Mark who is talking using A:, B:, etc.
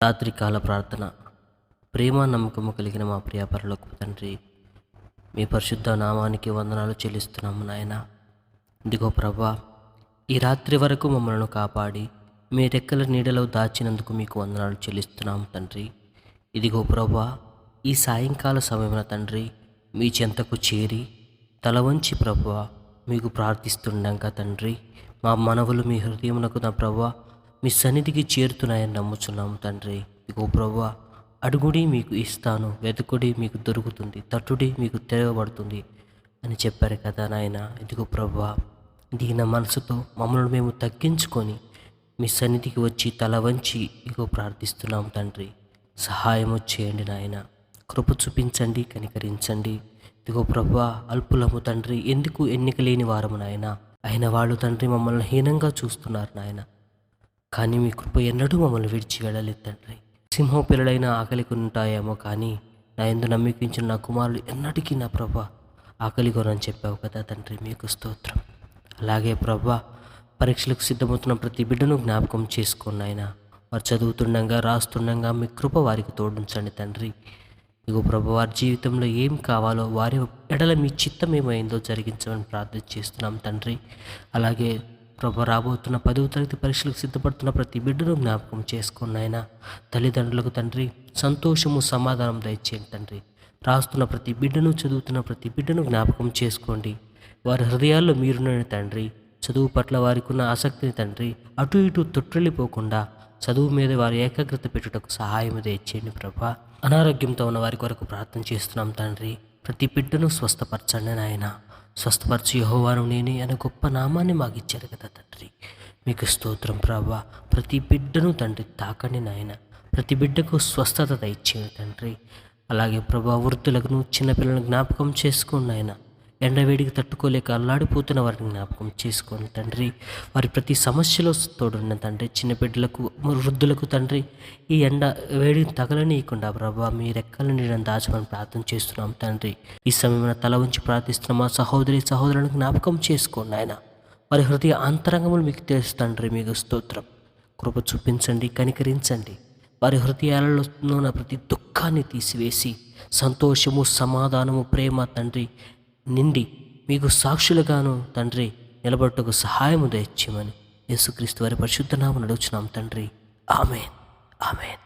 A: రాత్రికాల ప్రార్థన ప్రేమ నమ్మకము కలిగిన మా ప్రియ తండ్రి మీ పరిశుద్ధ నామానికి వందనాలు చెల్లిస్తున్నాము నాయన. ఇదిగో ప్రభా ఈ రాత్రి వరకు మమ్మల్ని కాపాడి మీ రెక్కల నీడలో దాచినందుకు మీకు వందనాలు చెల్లిస్తున్నాము తండ్రి. ఇదిగో ప్రభా ఈ సాయంకాల సమయంలో తండ్రి మీ చెంతకు చేరి తల వంచి ప్రభా మీకు ప్రార్థిస్తుండగా తండ్రి మా మనవులు మీ హృదయమునకు నా ప్రభా మీ సన్నిధికి చేరుతున్నాయని నమ్ముచున్నాము తండ్రి. ఇదిగో ప్రభా అడుగుడి మీకు ఇస్తాను వెతుకుడి మీకు దొరుకుతుంది తట్టుడి మీకు తెరవబడుతుంది అని చెప్పారు కదా నాయన. ఇదిగో ప్రభా దిగిన మనసుతో మమ్మల్ని మేము తగ్గించుకొని మీ సన్నిధికి వచ్చి తల వంచి ఇగో ప్రార్థిస్తున్నాం తండ్రి. సహాయము చేయండి నాయన. కృప చూపించండి కనికరించండి. ఇదిగో ప్రభా అల్పులము తండ్రి ఎందుకు ఎన్నిక లేని వారము నాయన. అయిన వాళ్ళు తండ్రి మమ్మల్ని హీనంగా చూస్తున్నారు నాయన. కానీ మీ కృప ఎన్నడూ మమ్మల్ని విడిచి వెళ్ళలేదు తండ్రి. సింహం పిల్లలైన ఆకలికి ఉంటాయేమో కానీ నా ఎందు నమ్మికించిన నా కుమారులు ఎన్నటికీ నా ప్రభ ఆకలి కొనని చెప్పావు కదా తండ్రి మీకు స్తోత్రం. అలాగే ప్రభ పరీక్షలకు సిద్ధమవుతున్న ప్రతి బిడ్డను జ్ఞాపకం చేసుకోండి ఆయన వారు చదువుతుండగా రాస్తుండగా మీ కృప వారికి తోడించండి తండ్రి. ఇగో ప్రభు వారి జీవితంలో ఏం కావాలో వారి ఎడల మీ చిత్తం ఏమైందో జరిగించమని ప్రార్థన చేస్తున్నాం తండ్రి. అలాగే ప్రభు రాబోతున్న పదవ తరగతి పరీక్షలకు సిద్ధపడుతున్న ప్రతి బిడ్డను జ్ఞాపకం చేసుకున్న ఆయన తల్లిదండ్రులకు తండ్రి సంతోషము సమాధానం దయచేయండి తండ్రి. రాస్తున్న ప్రతి బిడ్డను చదువుతున్న ప్రతి బిడ్డను జ్ఞాపకం చేసుకోండి. వారి హృదయాల్లో మీరున్న తండ్రి. చదువు పట్ల వారికి ఉన్న ఆసక్తిని తండ్రి అటు ఇటు తొట్టిల్లిపోకుండా చదువు మీద వారి ఏకాగ్రత పెట్టుటకు సహాయం తెచ్చేయండి ప్రభా. అనారోగ్యంతో ఉన్న వారి కొరకు ప్రార్థన చేస్తున్నాం తండ్రి. ప్రతి బిడ్డను స్వస్థపరచండి నాయన. స్వస్థపరచు యహోవాను నేనే అనే గొప్ప నామాన్ని మాకు ఇచ్చారు కదా తండ్రి. మీకు స్తోత్రం ప్రభా. ప్రతి బిడ్డను తండ్రి తాకండి నాయన. ప్రతి బిడ్డకు స్వస్థత దయచేయండి తండ్రి. అలాగే ప్రభా వృద్ధులకు చిన్నపిల్లలను జ్ఞాపకం చేసుకోండి నాయనా. ఎండవేడికి తట్టుకోలేక అల్లాడిపోతున్న వారిని జ్ఞాపకం చేసుకోండి తండ్రి వారి ప్రతి సమస్యలో తోడున్న తండ్రి చిన్న బిడ్డలకు వృద్ధులకు తండ్రి ఈ ఎండ వేడిని తగలనీయకుండా ప్రభా మీ రెక్కల నీడని దాచమని ప్రార్థన చేస్తున్నాం తండ్రి. ఈ సమయంలో తల ఉంచి ప్రార్థిస్తున్న మా సహోదరి సహోదరులను జ్ఞాపకం చేసుకోండి ఆయన వారి హృదయ అంతరంగములు మీకు తెలుసు తండ్రి మీకు స్తోత్రం. కృప చూపించండి కనికరించండి. వారి హృదయాలలో ఉన్న ప్రతి దుఃఖాన్ని తీసివేసి సంతోషము సమాధానము ప్రేమ తండ్రి నిండి మీకు సాక్షులుగాను తండ్రి నిలబట్టుకు సహాయము దయచేయమని యేసుక్రీస్తు వారి పరిశుద్ధనామం నడుచున్నాం తండ్రి. ఆమెన్. ఆమెన్.